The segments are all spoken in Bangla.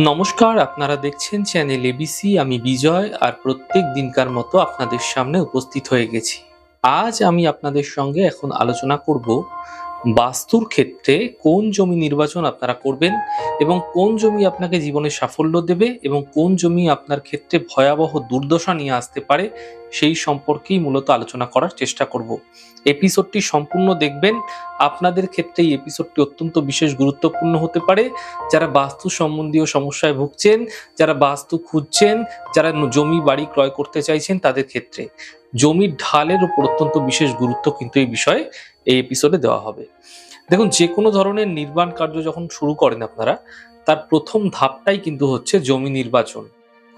নমস্কার, আপনারা দেখছেন চ্যানেল এবিসি আমি বিজয়, আর প্রত্যেক দিনকার মতো আপনাদের সামনে উপস্থিত হয়ে গেছি। আজ আমি আপনাদের সঙ্গে এখন আলোচনা করব বাস্তুর ক্ষেত্রে কোন জমি নির্বাচন আপনারা করবেন এবং কোন জমি আপনাকে জীবনে সাফল্য দেবে এবং কোন জমি আপনার ক্ষেত্রে ভয়াবহ দুর্দশা নিয়ে আসতে পারে, সেই সম্পর্কেই মূলত আলোচনা করার চেষ্টা করব। এপিসোডটি সম্পূর্ণ দেখবেন। আপনাদের ক্ষেত্রে এই এপিসোডটি অত্যন্ত বিশেষ গুরুত্বপূর্ণ হতে পারে। যারা বাস্তু সম্বন্ধীয় সমস্যায় ভুগছেন, যারা বাস্তু খুঁজছেন, যারা জমি বাড়ি ক্রয় করতে চাইছেন তাদের ক্ষেত্রে। জমির ঢালের উপর অত্যন্ত বিশেষ গুরুত্ব কিন্তু এই বিষয়ে এই এপিসোডে দেওয়া হবে। দেখুন যে কোনো ধরনের নির্মাণ কার্য যখন শুরু করেন আপনারা, তার প্রথম ধাপটাই কিন্তু হচ্ছে জমি নির্বাচন।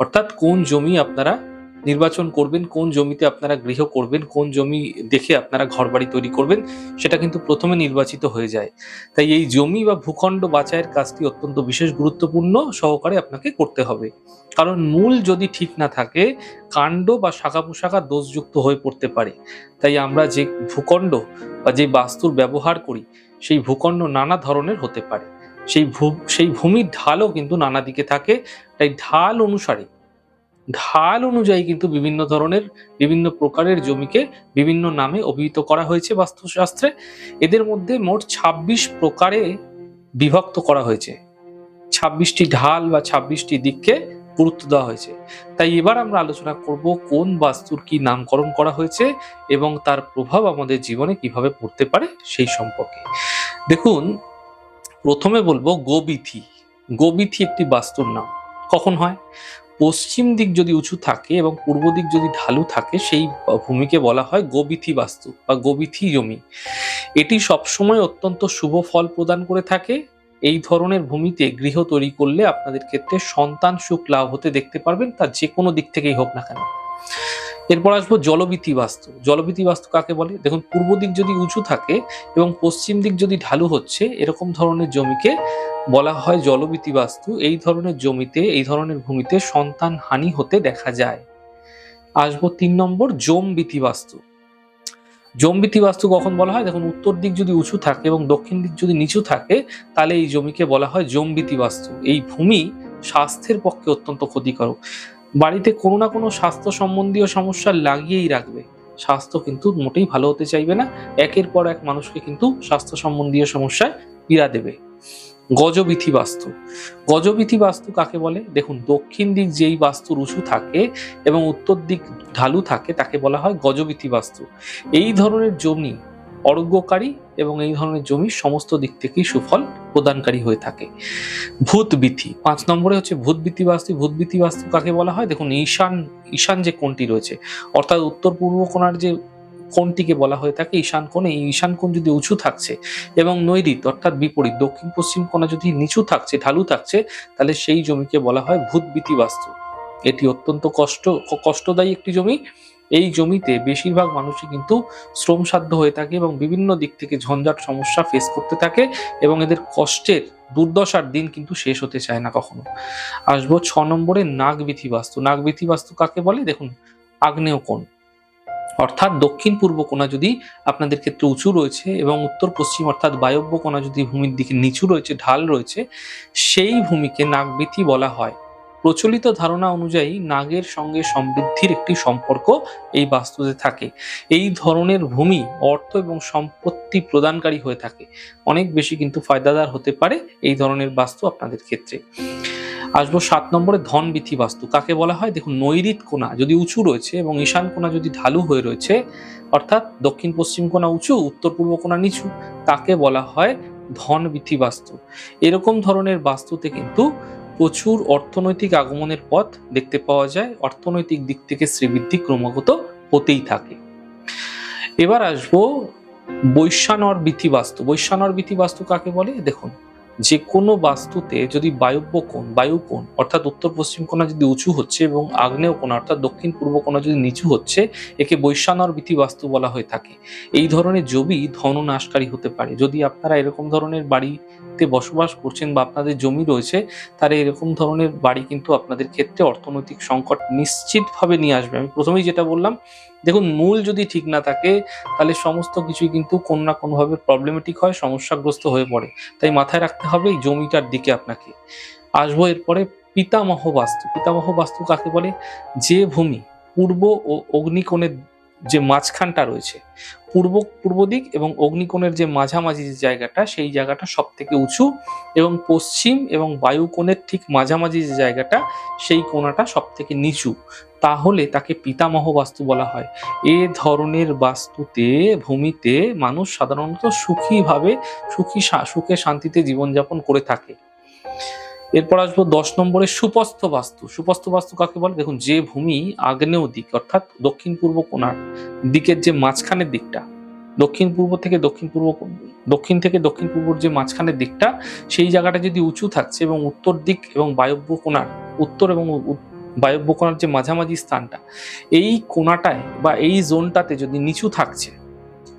অর্থাৎ কোন জমি আপনারা নির্বাচন করবেন, কোন জমিতে আপনারা গৃহ করবেন, কোন জমি দেখে আপনারা ঘরবাড়ি তৈরি করবেন, সেটা কিন্তু প্রথমে নির্বাচিত হয়ে যায়। তাই এই জমি বা ভূখণ্ড বাছাইয়ের কাজটি অত্যন্ত বিশেষ গুরুত্বপূর্ণ সহকারে আপনাকে করতে হবে। কারণ মূল যদি ঠিক না থাকে, কাণ্ড বা শাখা পোশাখা দোষযুক্ত হয়ে পড়তে পারে। তাই আমরা যে ভূখণ্ড বা যে বাস্তুর ব্যবহার করি, সেই ভূখণ্ড নানা ধরনের হতে পারে। সেই ভূ, সেই ভূমির ঢালও কিন্তু নানা দিকে থাকে। তাই ঢাল অনুসারে ঢাল অনুযায়ী কিন্তু বিভিন্ন ধরনের, বিভিন্ন প্রকারের জমিকে বিভিন্ন নামে অভিহিত করা হয়েছে বাস্তুশাস্ত্রে। এদের মধ্যে মোট ২৬ প্রকারে বিভক্ত করা হয়েছে। ছাব্বিশটি ঢাল বা ছাব্বিশটি দিককে গুরুত্ব দেওয়া হয়েছে। তাই এবার আমরা আলোচনা করব কোন বাস্তুর কি নামকরণ করা হয়েছে এবং তার প্রভাব আমাদের জীবনে কীভাবে পড়তে পারে সেই সম্পর্কে। দেখুন, প্রথমে বলব গোবিথি। গোবিথি একটি বাস্তুর নাম। কখন হয়? পশ্চিম দিক যদি উঁচু থাকে এবং পূর্ব দিক যদি ঢালু থাকে, সেই ভূমিকে বলা হয় গোবিথি বাস্তু বা গোবিথি জমি। এটি সবসময় অত্যন্ত শুভ ফল প্রদান করে থাকে। এই ধরনের ভূমিতে গৃহ তৈরি করলে আপনাদের ক্ষেত্রে সন্তান সুখ লাভ হতে দেখতে পারবেন, তা যে কোনো দিক থেকেই হোক না কেন। এরপর আসব জলবিতি বাস্তু। জলবিতি বাস্তু কাকে বলে? দেখুন, পূর্ব দিক যদি উঁচু থাকে এবং পশ্চিম দিক যদি ঢালু হচ্ছে, এরকম ধরনের জমিকে বলা হয় জলবিতি বাস্তু। এই ধরনের জমিতে, এই ধরনের ভূমিতে সন্তান হানি হতে দেখা যায়। আসব তিন নম্বর, জমবিতি বাস্তু। জমবিতি বাস্তু কখন বলা হয়? দেখুন, উত্তর দিক যদি উঁচু থাকে এবং দক্ষিণ দিক যদি নিচু থাকে, তাহলে এই জমিকে বলা হয় জমবিতি বাস্তু। এই ভূমি স্বাস্থ্যের পক্ষে অত্যন্ত ক্ষতিকারক। বাড়িতে কোনো না কোনো স্বাস্থ্য সম্বন্ধীয় সমস্যা লাগিয়েই রাখবে। স্বাস্থ্য কিন্তু মোটেই ভালো হতে চাইবে না। একের পর এক মানুষকে কিন্তু স্বাস্থ্য সম্বন্ধীয় সমস্যায় পীড়া দেবে। গজবিথি বাস্তু। গজবিথি বাস্তু কাকে বলে? দেখুন, দক্ষিণ দিক যেই বাস্তুর উঁচু থাকে এবং উত্তর দিক ঢালু থাকে, তাকে বলা হয় গজবিথি বাস্তু। এই ধরনের জমি অরোগ্যকারী এবং এই ধরনের জমি সমস্ত দিক থেকেই সুফল প্রদানকারী হয়ে থাকে। ভূতবিথি, পাঁচ নম্বরে হচ্ছে ভূতবিথি বাস্তু ভূতবিথি বাস্তু কাকে বলা হয়? দেখুন, ঈশান ঈশান যে কোণটি রয়েছে, অর্থাৎ উত্তর পূর্ব কোণার যে কোণটিকে বলা হয়ে থাকে, ঈশান কোণ, এই ঈশান কোণ যদি উঁচু থাকছে এবং নৈরিত অর্থাৎ বিপরীত, দক্ষিণ পশ্চিম কোণা যদি নিচু থাকছে, ঢালু থাকছে, তাহলে সেই জমিকে বলা হয় ভূতবিথি বাস্তু এটি অত্যন্ত কষ্ট, কষ্টদায়ী একটি জমি। এই জমিতে বেশিরভাগ মানুষই কিন্তু শ্রমসাধ্য হয়ে থাকে এবং বিভিন্ন দিক থেকে ঝঞ্ঝাট সমস্যা ফেস করতে থাকে এবং এদের কষ্টের দুর্দশার দিন কিন্তু শেষ হতে চায় না কখনো। আসব ছ নম্বরে নাগবিথি বাস্তু নাগবিথি বাস্তু কাকে বলে? দেখুন, আগ্নেয় কোণ। অর্থাৎ দক্ষিণ পূর্ব কোণা যদি আপনাদের ক্ষেত্রে উঁচু রয়েছে এবং উত্তর পশ্চিম অর্থাৎ বায়ব্য কোণা যদি ভূমির দিকে নিচু রয়েছে, ঢাল রয়েছে, সেই ভূমিকে নাগবিথি বলা হয়। প্রচলিত ধারণা অনুযায়ী নাগের সঙ্গে সমৃদ্ধির একটি সম্পর্ক এই বাস্তুতে থাকে। এই ধরনের ভূমি অর্থ এবং সম্পত্তি প্রদানকারী হয়ে থাকে। অনেক বেশি কিন্তু ফায়দাদার হতে পারে এই ধরনের বাস্তু আপনাদের ক্ষেত্রে। আসব সাত নম্বরে ধনবিথি বাস্তু। কাকে বলা হয়? দেখুন, নৈরিত কোণা যদি উঁচু রয়েছে এবং ঈশান কোণা যদি ঢালু হয়ে রয়েছে, অর্থাৎ দক্ষিণ পশ্চিম কোণা উঁচু, উত্তর পূর্ব কোণা নিচু, তাকে বলা হয় ধনবিথি বাস্তু। এরকম ধরনের বাস্তুতে কিন্তু প্রচুর অর্থনৈতিক আগমনের পথ দেখতে পাওয়া যায়। অর্থনৈতিক দিক থেকে শ্রীবৃদ্ধি ক্রমাগত হতেই থাকে। এবার আসব বৈশ্যানর বিথি বাস্তু বৈশ্যানর বিথি বাস্তু কাকে বলে? দেখুন যে কোনো বাস্তুতে যদি বায়ব্য কোণ বায়ু কোণ অর্থাৎ উত্তর পশ্চিম কোণা যদি উঁচু হচ্ছে এবং আগ্নেয় কোণা অর্থাৎ দক্ষিণ পূর্ব কোণা যদি নিচু হচ্ছে, একে বৈশ্যানর বিথি বাস্তু বলা হয়ে থাকে। এই ধরনের জমি ধননাশকারী হতে পারে। যদি আপনারা এরকম ধরনের বাড়িতে বসবাস করছেন বা আপনাদের জমি রয়েছে, তাহলে এরকম ধরনের বাড়ি কিন্তু আপনাদের ক্ষেত্রে অর্থনৈতিক সংকট নিশ্চিতভাবে নিয়ে আসবে। আমি প্রথমেই যেটা বললাম দেখুন, মূল যদি ঠিক না থাকে, তাহলে সমস্ত কিছুই কিন্তু কোনো না কোনোভাবে প্রবলেমেটিক হয়, সমস্যাগ্রস্ত হয়ে পড়ে। তাই মাথায় রাখতে হবে, এই জমিটার দিকে আপনাকে। আসব এরপরে পিতামহ বাস্তু। পিতামহ বাস্তু কাকে বলে? যে ভূমি পূর্ব ও অগ্নিকোণের যে মাঝখানটা রয়েছে, পূর্ব পূর্ব দিক এবং অগ্নিকোণের যে মাঝামাঝি যে জায়গাটা, সেই জায়গাটা সব থেকে উঁচু এবং পশ্চিম এবং বায়ুকোণের ঠিক মাঝামাঝি যে জায়গাটা, সেই কোণাটা সব থেকে নিচু। তাহলে তাকে পিতামহ বাস্তু বলা হয়। এ ধরনের বাস্তুতে, ভূমিতে মানুষ সাধারণত সুখীভাবে সুখী সুখে শান্তিতে জীবনযাপন করে থাকে। এরপর আসব দশ নম্বরে সুপস্থ বাস্তু। সুপস্থ বাস্তু কাকে বলে? দেখুন, যে ভূমি আগ্নেয় দিক অর্থাৎ দক্ষিণ পূর্ব কোণার দিকের যে মাঝখানের দিকটা, দক্ষিণ পূর্ব থেকে দক্ষিণ পূর্ব দক্ষিণ থেকে দক্ষিণ পূর্বর যে মাঝখানের দিকটা, সেই জায়গাটা যদি উঁচু থাকছে এবং উত্তর দিক এবং বায়ব্য কোণার, উত্তর এবং বায়ব্য কোণার যে মাঝামাঝি স্থানটা, এই কোণাটায় বা এই জোনটাতে যদি নিচু থাকছে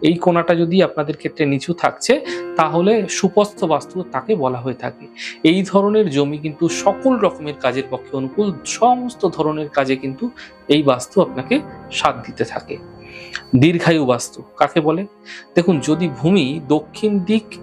এই কোণাটা যদি আপনাদের ক্ষেত্রে নিচু থাকছে, তাহলে সুপস্থ বাস্তু তাকে বলা হয়ে থাকে। এই ধরনের জমি কিন্তু সকল রকমের কাজের পক্ষে অনুকূল, সমস্ত ধরনের কাজে কিন্তু এই বাস্তু আপনাকে সাথ দিতে থাকে। দীর্ঘায়ু বাস্তু, কাকে বলে? দেখুন, যদি ভূমি দক্ষিণ দিক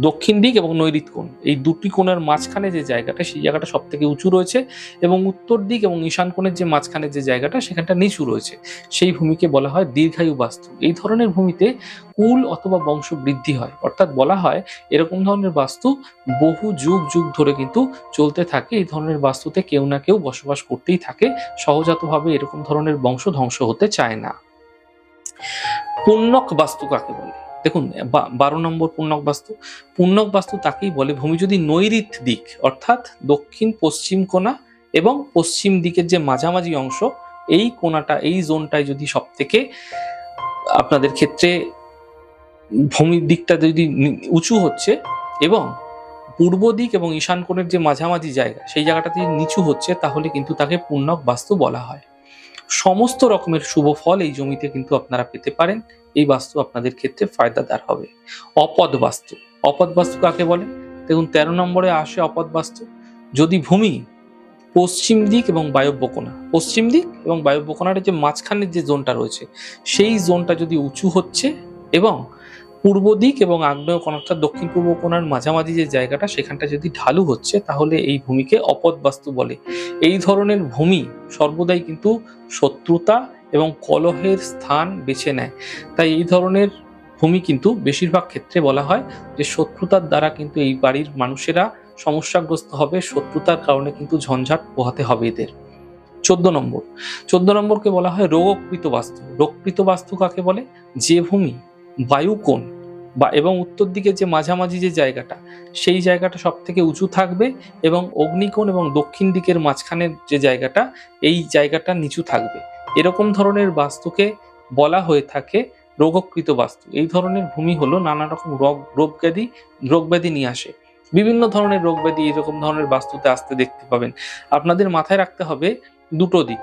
দক্ষিণ দিক এবং নৈঋত কোণ। এই দুটি কোণের মাঝখানে যে জায়গাটা, সেই জায়গাটা সব থেকে উঁচু রয়েছে এবং উত্তর দিক এবং ঈশান কোণের যে মাঝখানে যে জায়গাটা, সেখানটা নিচু রয়েছে। সেই ভূমিকে বলা হয় দীর্ঘায়ু বাস্তু। এই ধরনের ভূমিতে কুল অথবা বংশ বৃদ্ধি হয়। অর্থাৎ বলা হয় এরকম ধরনের বাস্তু বহু যুগ যুগ ধরে কিন্তু চলতে থাকে। এই ধরনের বাস্তুতে কেউ না কেউ বসবাস করতেই থাকে। সহজাতভাবে এরকম ধরনের বংশ ধ্বংস হতে চায় না। পুণ্যক বাস্তু কাকে বলে? দেখুন বারো নম্বর পূর্ণক বাস্তু পূর্ণক বাস্তু তাকেই বলে ভূমি যদি নৈরিত দিক, অর্থাৎ দক্ষিণ পশ্চিম কোণা এবং পশ্চিম দিকের যে মাঝামাঝি অংশ, এই কোণাটা, এই জোনটায় যদি সব থেকে আপনাদের ক্ষেত্রে ভূমির দিকটা যদি উঁচু হচ্ছে এবং পূর্ব দিক এবং ঈশান কোণের যে মাঝামাঝি জায়গা, সেই জায়গাটাতে যদি নিচু হচ্ছে, তাহলে কিন্তু তাকে পুণ্যক বাস্তু বলা হয়। সমস্ত রকমের শুভ ফল এই জমিতে কিন্তু আপনারা পেতে পারেন। এই বাস্তু আপনাদের ক্ষেত্রে ফায়দাদার হবে। অপদ বাস্তু। অপদ বাস্তু কাকে বলে? দেখুন, তেরো নম্বরে আসে অপদ বাস্তু। যদি ভূমি পশ্চিম দিক এবং বায়ব্যকোনা পশ্চিম দিক এবং বায়ব্যকোনাটা যে মাঝখানের যে জোনটা রয়েছে, সেই জোনটা যদি উঁচু হচ্ছে এবং পূর্ব দিক এবং আগ্নেয় কোণ অর্থাৎ দক্ষিণ পূর্ব কোণার মাঝামাঝি যে জায়গাটা, সেখানটা যদি ঢালু হচ্ছে, তাহলে এই ভূমিকে অপদ বাস্তু বলে। এই ধরনের ভূমি সর্বদাই কিন্তু শত্রুতা এবং কলহের স্থান বেছে নেয়। তাই এই ধরনের ভূমি কিন্তু বেশিরভাগ ক্ষেত্রে বলা হয় যে, শত্রুতার দ্বারা কিন্তু এই বাড়ির মানুষেরা সমস্যাগ্রস্ত হবে, শত্রুতার কারণে কিন্তু ঝঞ্ঝাট পোহাতে হবে এদের। চোদ্দ নম্বর। চোদ্দ নম্বরকে বলা হয় রোগকৃত বাস্তু রোগকৃত বাস্তু কাকে বলে? যে ভূমি বায়ুকোণ বা এবং উত্তর দিকে যে মাঝামাঝি যে জায়গাটা, সেই জায়গাটা সব থেকে উঁচু থাকবে এবং অগ্নিকোণ এবং দক্ষিণ দিকের মাঝখানের যে জায়গাটা, এই জায়গাটা নিচু থাকবে। এরকম ধরনের বাস্তুকে বলা হয়ে থাকে, রোগকৃত বাস্তু। এই ধরনের ভূমি হলো নানা রকম রোগ রোগ ব্যাধি রোগ ব্যাধি নিয়ে আসে। বিভিন্ন ধরনের রোগ ব্যাধি এরকম ধরনের বাস্তুতে আসতে দেখতে পাবেন। আপনাদের মাথায় রাখতে হবে দুটো দিক।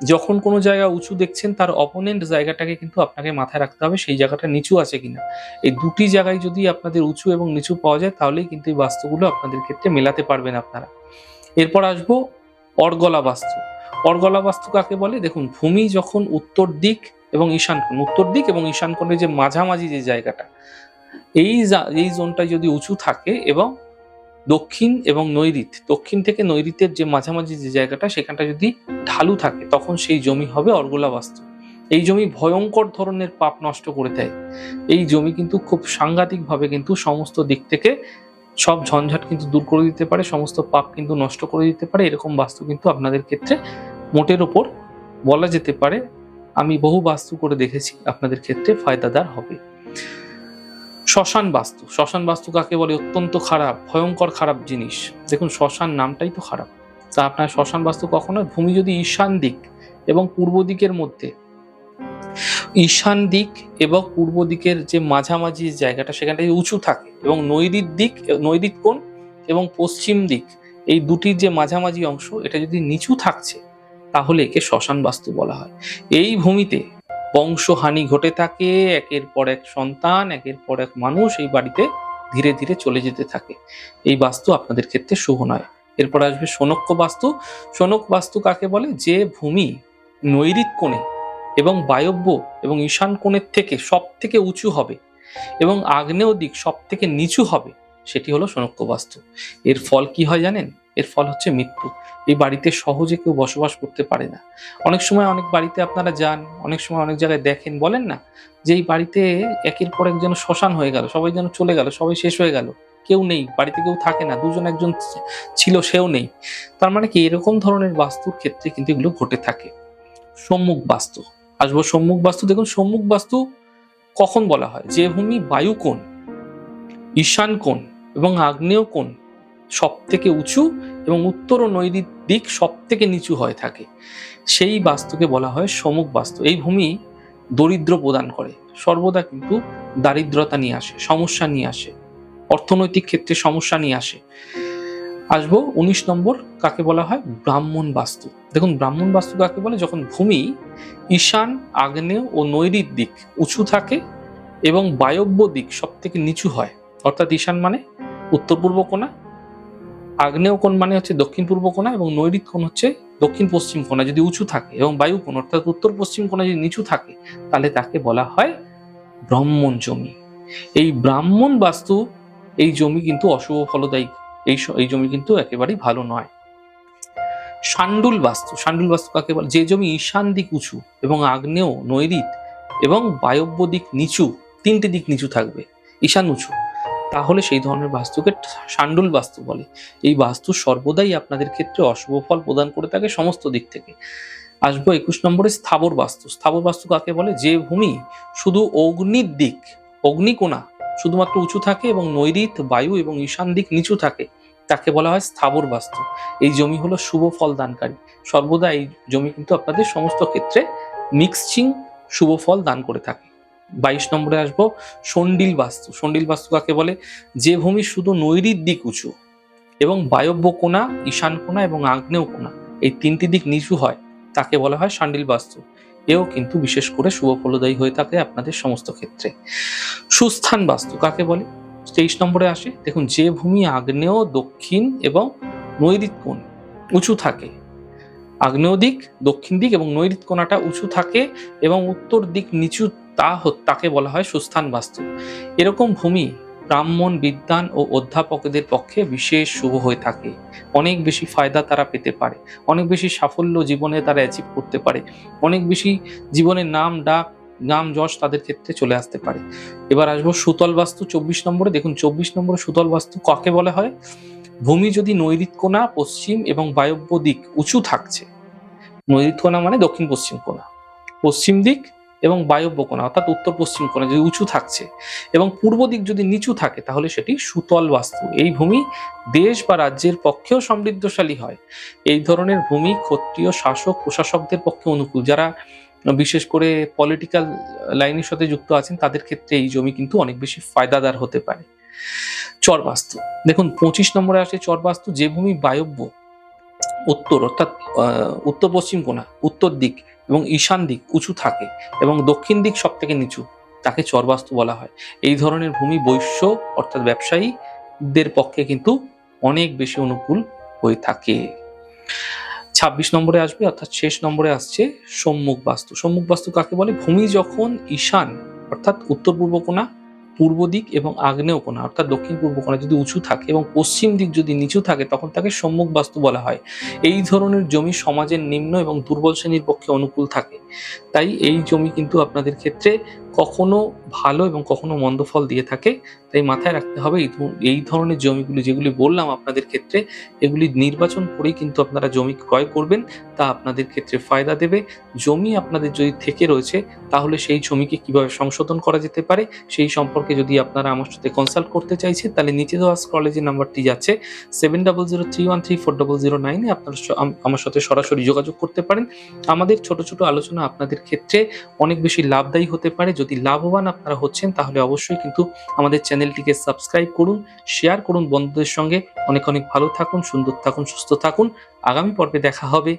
যখন কোনো জায়গা উঁচু দেখছেন, তার অপোনেন্ট জায়গাটাকে কিন্তু আপনাকে মাথায় রাখতে হবে, সেই জায়গাটা নিচু আছে কিনা। এই দুটি জায়গায় যদি আপনাদের উঁচু এবং নিচু পাওয়া যায়, তাহলেই কিন্তু এই বাস্তুগুলো আপনাদের ক্ষেত্রে মেলাতে পারবেন আপনারা। এরপর আসব অর্গলা বাস্তু। অর্গলা বাস্তু কাকে বলে? দেখুন, ভূমি যখন উত্তর দিক এবং ঈশানকোণ উত্তর দিক এবং ঈশানকোণের যে মাঝামাঝি যে জায়গাটা, এই এই জোনটায় যদি উঁচু থাকে এবং দক্ষিণ এবং নৈরিত দক্ষিণ থেকে নৈরিতের যে মাঝামাঝি যে জায়গাটা, সেখানটা যদি ঢালু থাকে, তখন সেই জমি হবে অর্গলা বাস্তু। এই জমি ভয়ঙ্কর ধরনের পাপ নষ্ট করে দেয়। এই জমি কিন্তু খুব সাংঘাতিকভাবে কিন্তু সমস্ত দিক থেকে সব ঝঞ্ঝাট কিন্তু দূর করে দিতে পারে, সমস্ত পাপ কিন্তু নষ্ট করে দিতে পারে। এরকম বাস্তু কিন্তু আপনাদের ক্ষেত্রে মোটের ওপর বলা যেতে পারে। আমি বহু বাস্তু করে দেখেছি, আপনাদের ক্ষেত্রে ফায়দাদার হবে। শ্মশান বাস্তু। শ্মশান বাস্তু কাকে বলে? অত্যন্ত খারাপ, ভয়ঙ্কর খারাপ জিনিস। দেখুন, শ্মশান নামটাই তো খারাপ। তা আপনার শ্মশান বাস্তু কখনো? ভূমি যদি ঈশান দিক এবং পূর্ব দিকের মধ্যে, ঈশান দিক এবং পূর্ব দিকের যে মাঝামাঝি জায়গাটা, সেখানটা উঁচু থাকে এবং নৈরিত দিক নৈরিত কোণ এবং পশ্চিম দিক, এই দুটির যে মাঝামাঝি অংশ, এটা যদি নিচু থাকছে, তাহলে একে শ্মশান বাস্তু বলা হয়। এই ভূমিতে বংশহানি ঘটে থাকে, একের পর এক সন্তান, একের পর এক মানুষ এই বাড়িতে ধীরে ধীরে চলে যেতে থাকে। এই বাস্তু আপনাদের ক্ষেত্রে শুভ নয়। এরপর আসবে সোনক্য বাস্তু। সোনক বাস্তু কাকে বলে? যে ভূমি নৈরিত কোণে এবং বায়ব্য এবং ঈশান কোণের থেকে সব থেকে উঁচু হবে এবং আগ্নেয় দিক সব থেকে নিচু হবে। সেটি হলো শনক্য বাস্তু এর ফল কি হয় জানেন? এর ফল হচ্ছে মৃত্যু। এই বাড়িতে সহজে কেউ বসবাস করতে পারে না। অনেক সময় অনেক বাড়িতে আপনারা যান, অনেক সময় অনেক জায়গায় দেখেন, বলেন না যে এই বাড়িতে একের পর এক যেন শ্মশান হয়ে গেল, সবাই যেন চলে গেল, সবাই শেষ হয়ে গেল। কেউ নেই, বাড়িতে কেউ থাকে না, দুজন একজন ছিল, সেও নেই। তার মানে কি? এরকম ধরনের বাস্তুর ক্ষেত্রে কিন্তু এগুলো ঘটে থাকে। সম্মুখ বাস্তু আসব সম্মুখ বাস্তু দেখুন সম্মুখ বাস্তু কখন বলা হয়? যে ভূমি বায়ু কোণ ঈশান কোণ এবং আগ্নেয় কোণ সব থেকে উঁচু এবং উত্তর ও নৈদিক দিক সব থেকে নিচু হয়ে থাকে। সেই বাস্তুকে বলা হয় সমুখ বাস্তু। এই ভূমি দরিদ্র প্রদান করে। সর্বদা কিন্তু দারিদ্রতা নিয়ে আসে, সমস্যা নিয়ে আসে, অর্থনৈতিক ক্ষেত্রে সমস্যা নিয়ে আসে। আসব উনিশ নম্বর, কাকে বলা হয়? ব্রাহ্মণ বাস্তু। দেখুন, ব্রাহ্মণ বাস্তু কাকে বলে? যখন ভূমি ঈশান, আগ্নেয় ও নৈরিত দিক উঁচু থাকে এবং বায়ব্য দিক সব থেকে নিচু হয়, অর্থাৎ ঈশান মানে উত্তর পূর্ব কোণা, আগ্নেয় কোণ মানে হচ্ছে দক্ষিণ পূর্ব কোণা এবং নৈরিত কোণ হচ্ছে দক্ষিণ পশ্চিম কোণা। যদি উঁচু থাকে এবং বায়ু কোণ, অর্থাৎ উত্তর পশ্চিম কোণা যদি নিচু থাকে, তাহলে তাকে বলা হয় ব্রাহ্মণ জমি। এই ব্রাহ্মণ বাস্তু, এই জমি কিন্তু অশুভ ফলদায়ী। এই এই জমি কিন্তু একেবারেই ভালো নয়। শান্ডুল বাস্তু শান্ডুল বাস্তু কাকে বলে? যে জমি ঈশান দিক উঁচু এবং আগ্নেয়, নৈরিত এবং বায়ব্য দিক নিচু, তিনটে দিক নিচু থাকবে। ঈশান উঁচু। তাহলে সেই ধরনের বাস্তুকে শান্ডুল বাস্তু বলে। এই বাস্তু সর্বদাই আপনাদের ক্ষেত্রে অশুভ ফল প্রদান করে থাকে সমস্ত দিক থেকে। আসব একুশ নম্বরে স্থাবর বাস্তু। স্থাবর বাস্তু কাকে বলে? যে ভূমি শুধু অগ্নির দিক, অগ্নিকোণা শুধুমাত্র উঁচু থাকে এবং নৈরিত, বায়ু এবং ঈশান দিক নিচু থাকে, তাকে বলা হয় স্থাবর বাস্তু। এই জমি হলো শুভ ফল দানকারী। সর্বদা এই জমি কিন্তু আপনাদের সমস্ত ক্ষেত্রে মিক্সচিং শুভ ফল দান করে থাকে। বাইশ নম্বরে আসব, সন্ডিল বাস্তু। সন্ডিল বাস্তু কাকে বলে? যে ভূমি শুধু নৈরিত দিক উঁচু এবং বায়ব্য কোণা, ঈশান কোণা এবং আগ্নেয় কোণা, এই তিনটি দিক নিচু হয়, তাকে বলা হয় সান্ডিল বাস্তু। এও কিন্তু বিশেষ করে শুভ ফলদায়ী হয়ে থাকে আপনাদের সমস্ত ক্ষেত্রে। সুস্থান বাস্তু কাকে বলে? তেইশ নম্বরে আসে, দেখুন, যে ভূমি আগ্নেয়, দক্ষিণ এবং নৈরিত কোণ উঁচু থাকে। আগ্নেয় দিক, দক্ষিণ দিক এবং নৈরিত কোণাটা উঁচু থাকে এবং উত্তর দিক নিচু তা তাকে বলা হয় সুস্থান বাস্তু। এরকম ভূমি ব্রাহ্মণ বিদ্যান ও অধ্যাপকদের পক্ষে বিশেষ শুভ হয়ে থাকে। অনেক বেশি ফায়দা তারা পেতে পারে। অনেক বেশি সাফল্য জীবনে তারা অ্যাচিভ করতে পারে। অনেক বেশি জীবনের নাম ডাক, নাম যশ তাদের ক্ষেত্রে চলে আসতে পারে। এবার আসব সুতল বাস্তু চব্বিশ নম্বরে। দেখুন, চব্বিশ নম্বরে সুতল বাস্তু কাকে বলা হয়? ভূমি যদি নৈরিত কোণা পশ্চিম এবং বায়ব্য দিক উঁচু থাকছে নৈরিত কোণা মানে দক্ষিণ পশ্চিম কোণা। পশ্চিম দিক এবং বায়ব্য কোণা অর্থাৎ উত্তর পশ্চিম কোণা যদি উঁচু থাকছে এবং পূর্ব দিক যদি নিচু থাকে, তাহলে সেটি সুতল বাস্তু। এই ভূমি দেশ বা রাজ্যের পক্ষেও সমৃদ্ধশালী হয়। এই ধরনের ভূমি ক্ষত্রিয় শাসক প্রশাসকদের পক্ষে অনুকূল। যারা বিশেষ করে পলিটিক্যাল লাইনের সাথে যুক্ত আছেন, তাদের ক্ষেত্রে এই জমি কিন্তু অনেক বেশি ফায়দাদার হতে পারে। চরবাস্তু দেখুন, পঁচিশ নম্বরে আসে চরবাস্তু যে ভূমি বায়ব্য, উত্তর, অর্থাৎ উত্তর পশ্চিম কোণা, উত্তর দিক এবং ঈশান দিক উঁচু থাকে এবং দক্ষিণ দিক সব থেকে নিচু, তাকে চরবাস্তু বলা হয়। এই ধরনের ভূমি বৈশ্য অর্থাৎ ব্যবসায়ীদের পক্ষে কিন্তু অনেক বেশি অনুকূল হয়ে থাকে। ছাব্বিশ নম্বরে আসবে, অর্থাৎ শেষ নম্বরে আসছে সম্মুখ বাস্তু সম্মুখ বাস্তু কাকে বলে? ভূমি যখন ঈশান, অর্থাৎ উত্তর পূর্ব কোণা পূর্ব দিক এবং আগ্নেয় কোণা অর্থাৎ দক্ষিণ পূর্ব কোণা যদি উঁচু থাকে এবং পশ্চিম দিক যদি নিচু থাকে, তখন তাকে সম্মুখ বাস্তু বলা হয়। এই ধরনের জমি সমাজের নিম্ন এবং দুর্বল শ্রেণির পক্ষে অনুকূল থাকে। তাই এই জমি কিন্তু আপনাদের ক্ষেত্রে কখনো ভালো এবং কখনো মন্দ ফল দিয়ে থাকে। তাই মাথায় রাখতে হবে এই ধরনের জমিগুলি যেগুলি বললাম আপনাদের ক্ষেত্রে, এগুলি নির্বাচন করেই কিন্তু আপনারা জমি ক্রয় করবেন। তা আপনাদের ক্ষেত্রে ফায়দা দেবে। জমি আপনাদের যদি থেকে রয়েছে, তাহলে সেই জমিকে কীভাবে সংশোধন করা যেতে পারে, সেই সম্পর্কে যদি আপনারা আমার সাথে কনসাল্ট করতে চাইছেন, তাহলে নিচে দেওয়া স্ক্রলে যে নাম্বারটি যাচ্ছে seven double zero three one three four double zero নাইনে আপনারা আমার সাথে সরাসরি যোগাযোগ করতে পারেন। আমাদের ছোট ছোট আলোচনা আপনাদের ক্ষেত্রে অনেক বেশি লাভদায়ী হতে পারে। যদি লাভবান আপনারা হচ্ছেন, তাহলে অবশ্যই কিন্তু আমাদের চ্যানেলটিকে সাবস্ক্রাইব করুন শেয়ার করুন বন্ধুদের সঙ্গে। অনেক অনেক ভালো থাকুন, সুন্দর থাকুন, সুস্থ থাকুন। আগামী পর্বে দেখা হবে।